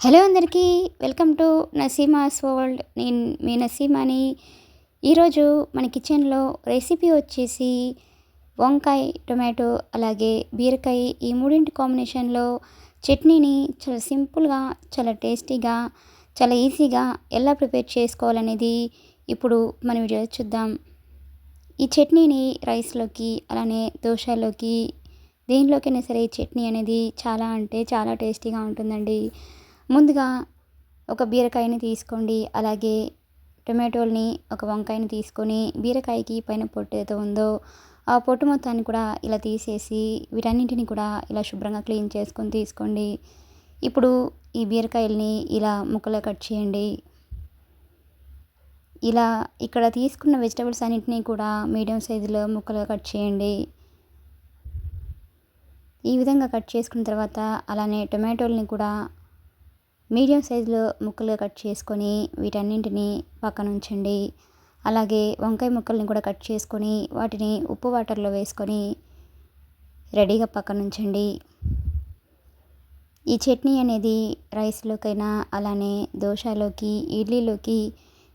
Hello అందరికీ welcome to Naseema's world. నేను మీ నసీమాని. ఈరోజు మన కిచెన్లో రెసిపీ వచ్చేసి వంకాయ టొమాటో అలాగే బీరకాయ ఈ మూడింటి కాంబినేషన్లో చట్నీని చాలా సింపుల్గా చాలా టేస్టీగా చాలా ఈజీగా ఎలా ప్రిపేర్ చేసుకోవాలనేది ఇప్పుడు మన వీడియో చూద్దాం. ఈ చట్నీని రైస్లోకి అలానే దోశలోకి దేనిలోకైనా సరే ఈ చట్నీ అనేది చాలా అంటే చాలా టేస్టీగా ఉంటుందండి. ముందుగా ఒక బీరకాయని తీసుకోండి. అలాగే టొమాటోల్ని ఒక వంకాయని తీసుకొని బీరకాయకి పైన పొట్టు ఏదో ఉందో ఆ పొట్టు మొత్తాన్ని కూడా ఇలా తీసేసి వీటన్నింటిని కూడా ఇలా శుభ్రంగా క్లీన్ చేసుకొని తీసుకోండి. ఇప్పుడు ఈ బీరకాయల్ని ఇలా ముక్కలు కట్ చేయండి. ఇలా ఇక్కడ తీసుకున్న వెజిటబుల్స్ అన్నింటినీ కూడా మీడియం సైజులో ముక్కలు కట్ చేయండి. ఈ విధంగా కట్ చేసుకున్న తర్వాత అలానే టొమాటోల్ని కూడా మీడియం సైజులో ముక్కలుగా కట్ చేసుకొని వీటన్నింటిని పక్కన ఉంచండి. అలాగే వంకాయ ముక్కల్ని కూడా కట్ చేసుకొని వాటిని ఉప్పు వాటర్లో వేసుకొని రెడీగా పక్కన ఉంచండి. ఈ చట్నీ అనేది రైస్లోకైనా అలానే దోశలోకి ఇడ్లీలోకి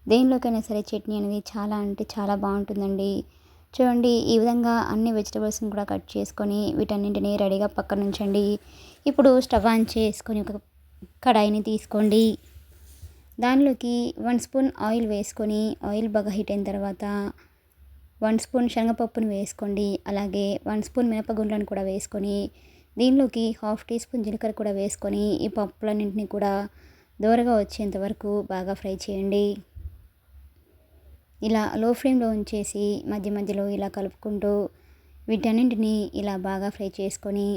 దేనిలోకైనా సరే చట్నీ అనేది చాలా అంటే చాలా బాగుంటుందండి. చూడండి ఈ విధంగా అన్ని వెజిటబుల్స్ని కూడా కట్ చేసుకొని వీటన్నింటిని రెడీగా పక్కన ఉంచండి. ఇప్పుడు స్టవ్ ఆన్ చేసుకొని ఒక కడాయిని తీసుకోండి. దానిలోకి వన్ స్పూన్ ఆయిల్ వేసుకొని ఆయిల్ బాగా హీట్ అయిన తర్వాత వన్ స్పూన్ శనగపప్పును వేసుకోండి. అలాగే వన్ స్పూన్ మినపగుండ్లను కూడా వేసుకొని దీనిలోకి హాఫ్ టీ స్పూన్ జీలకర్ర కూడా వేసుకొని ఈ పప్పులన్నింటినీ కూడా దూరగా వచ్చేంత వరకు బాగా ఫ్రై చేయండి. ఇలా లో ఫ్లేమ్లో ఉంచేసి మధ్య మధ్యలో ఇలా కలుపుకుంటూ వీటన్నింటినీ ఇలా బాగా ఫ్రై చేసుకొని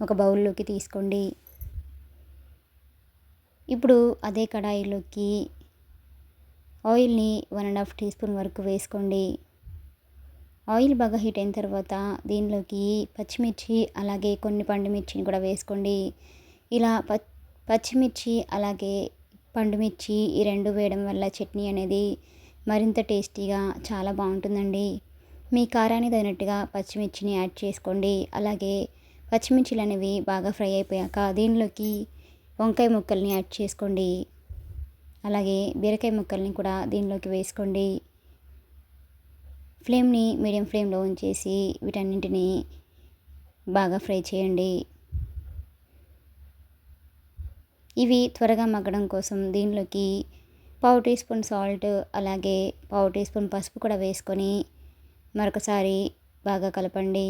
ఒక బౌల్లోకి తీసుకోండి. ఇప్పుడు అదే కడాయిలోకి ఆయిల్ని one and half tea spoon వరకు వేసుకోండి. ఆయిల్ బాగా హీట్ అయిన తర్వాత దీనిలోకి పచ్చిమిర్చి అలాగే కొన్ని పండుమిర్చిని కూడా వేసుకోండి. ఇలా ప పచ్చిమిర్చి అలాగే పండుమిర్చి ఈ రెండు వేయడం వల్ల చట్నీ అనేది మరింత టేస్టీగా చాలా బాగుంటుందండి. మీ కారానికి తగినట్టుగా పచ్చిమిర్చిని యాడ్ చేసుకోండి. అలాగే పచ్చిమిర్చిలు అనేవి బాగా ఫ్రై అయిపోయాక దీనిలోకి వంకాయ ముక్కల్ని యాడ్ చేసుకోండి. అలాగే బీరకాయ ముక్కల్ని కూడా దీనిలోకి వేసుకోండి. ఫ్లేమ్ని మీడియం ఫ్లేమ్లో ఉంచేసి వీటన్నింటిని బాగా ఫ్రై చేయండి. ఇవి త్వరగా మగ్గడం కోసం దీనిలోకి పావు టీ స్పూన్ సాల్ట్ అలాగే పావు టీ స్పూన్ పసుపు కూడా వేసుకొని మరొకసారి బాగా కలపండి.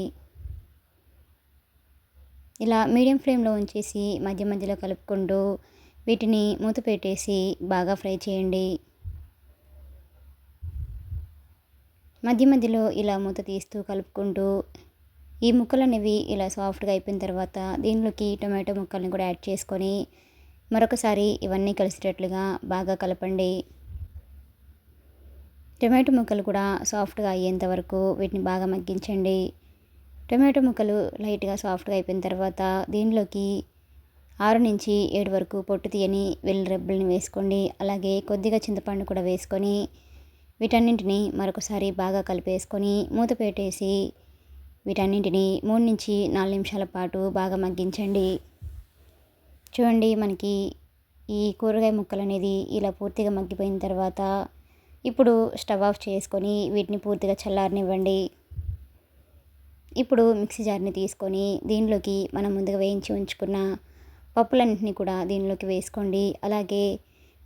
ఇలా మీడియం ఫ్లేమ్లో ఉంచేసి మధ్య మధ్యలో కలుపుకుంటూ వీటిని మూత పెట్టేసి బాగా ఫ్రై చేయండి. మధ్య మధ్యలో ఇలా మూత తీస్తూ కలుపుకుంటూ ఈ ముక్కలు అనేవి ఇలా సాఫ్ట్గా అయిపోయిన తర్వాత దీనిలోకి టొమాటో ముక్కల్ని కూడా యాడ్ చేసుకొని మరొకసారి ఇవన్నీ కలిసేటట్లుగా బాగా కలపండి. టొమాటో ముక్కలు కూడా సాఫ్ట్గా అయ్యేంత వరకు వీటిని బాగా మగ్గించండి. టొమాటో ముక్కలు లైట్గా సాఫ్ట్గా అయిపోయిన తర్వాత దీనిలోకి ఆరు నుంచి ఏడు వరకు పొట్టు తీయని వెల్లు రెబ్బల్ని వేసుకోండి. అలాగే కొద్దిగా చింతపండు కూడా వేసుకొని వీటన్నింటిని మరొకసారి బాగా కలిపేసుకొని మూత పెట్టేసి వీటన్నింటిని మూడు నుంచి నాలుగు నిమిషాల పాటు బాగా మగ్గించండి. చూడండి మనకి ఈ కూరగాయ ముక్కలు అనేది ఇలా పూర్తిగా మగ్గిపోయిన తర్వాత ఇప్పుడు స్టవ్ ఆఫ్ చేసుకొని వీటిని పూర్తిగా చల్లారనివ్వండి. ఇప్పుడు మిక్సీ జార్ని తీసుకొని దీనిలోకి మనం ముందుగా వేయించి ఉంచుకున్న పప్పులన్నింటినీ కూడా దీనిలోకి వేసుకోండి. అలాగే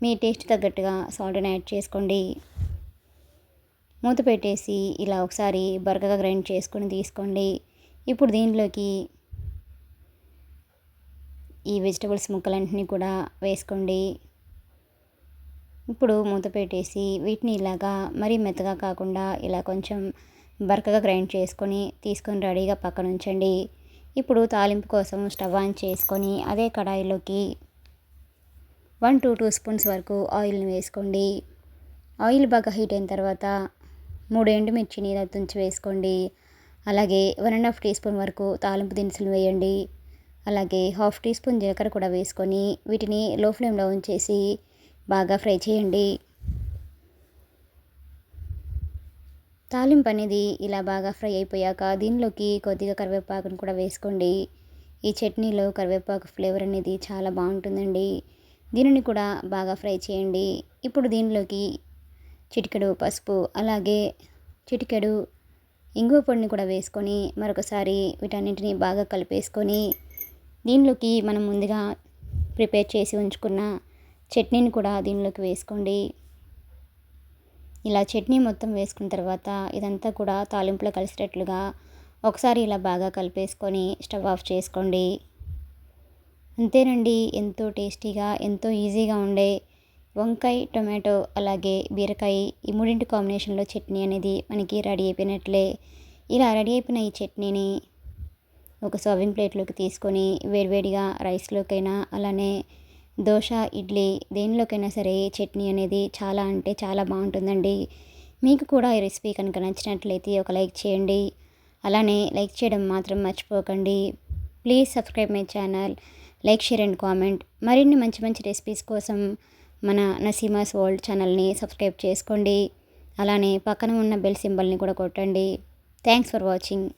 మీ టేస్ట్ తగ్గట్టుగా సాల్ట్ని యాడ్ చేసుకోండి. మూత పెట్టేసి ఇలా ఒకసారి బరకగా గ్రైండ్ చేసుకొని తీసుకోండి. ఇప్పుడు దీనిలోకి ఈ వెజిటబుల్స్ ముక్కలన్నింటినీ కూడా వేసుకోండి. ఇప్పుడు మూత పెట్టేసి వీటిని ఇలాగా మరీ మెత్తగా కాకుండా ఇలా కొంచెం బరకగా గ్రైండ్ చేసుకొని తీసుకొని రెడీగా పక్కన ఉంచండి. ఇప్పుడు తాలింపు కోసం స్టవ్ ఆన్ చేసుకొని అదే కడాయిలోకి వన్ టూ టూ స్పూన్స్ వరకు ఆయిల్ని వేసుకోండి. ఆయిల్ బాగా హీట్ అయిన తర్వాత మూడు ఎండుమిర్చిని ఇలా తుంచి వేసుకోండి. అలాగే one and half tea spoon వరకు తాలింపు దినుసులు వేయండి. అలాగే హాఫ్ టీ స్పూన్ జీలకర్ర కూడా వేసుకొని వీటిని లో ఫ్లేమ్లో ఉంచేసి బాగా ఫ్రై చేయండి. తాలింపు అనేది ఇలా బాగా ఫ్రై అయిపోయాక దీనిలోకి కొద్దిగా కరివేపాకును కూడా వేసుకోండి. ఈ చట్నీలో కరివేపాకు ఫ్లేవర్ అనేది చాలా బాగుంటుందండి. దీనిని కూడా బాగా ఫ్రై చేయండి. ఇప్పుడు దీనిలోకి చిటికెడు పసుపు అలాగే చిటికెడు ఇంగువ పొడిని కూడా వేసుకొని మరొకసారి వీటన్నింటినీ బాగా కలిపేసుకొని దీనిలోకి మనం ముందుగా ప్రిపేర్ చేసి ఉంచుకున్న చట్నీని కూడా దీనిలోకి వేసుకోండి. ఇలా చట్నీ మొత్తం వేసుకున్న తర్వాత ఇదంతా కూడా తాలింపులో కలిసేటట్లుగా ఒకసారి ఇలా బాగా కలిపేసుకొని స్టవ్ ఆఫ్ చేసుకోండి. అంతేనండి ఎంతో టేస్టీగా ఎంతో ఈజీగా ఉండే వంకాయ టొమాటో అలాగే బీరకాయ ఈ మూడింటి కాంబినేషన్లో చట్నీ అనేది మనకి రెడీ అయిపోయినట్లే. ఇలా రెడీ అయిపోయిన ఈ చట్నీని ఒక సర్వింగ్ ప్లేట్లోకి తీసుకొని వేడివేడిగా రైస్లోకైనా అలానే దోశ ఇడ్లీ దేనిలోకైనా సరే చట్నీ అనేది చాలా అంటే చాలా బాగుంటుందండి. మీకు కూడా ఈ రెసిపీ కనుక నచ్చినట్లయితే ఒక లైక్ చేయండి. అలానే లైక్ చేయడం మాత్రం మర్చిపోకండి. Please subscribe my channel like share and comment. మరిన్ని మంచి మంచి రెసిపీస్ కోసం మన నసీమాస్ వరల్డ్ ఛానల్ని సబ్స్క్రైబ్ చేసుకోండి. అలానే పక్కన ఉన్న బెల్ సింబల్ని కూడా కొట్టండి. Thanks for watching.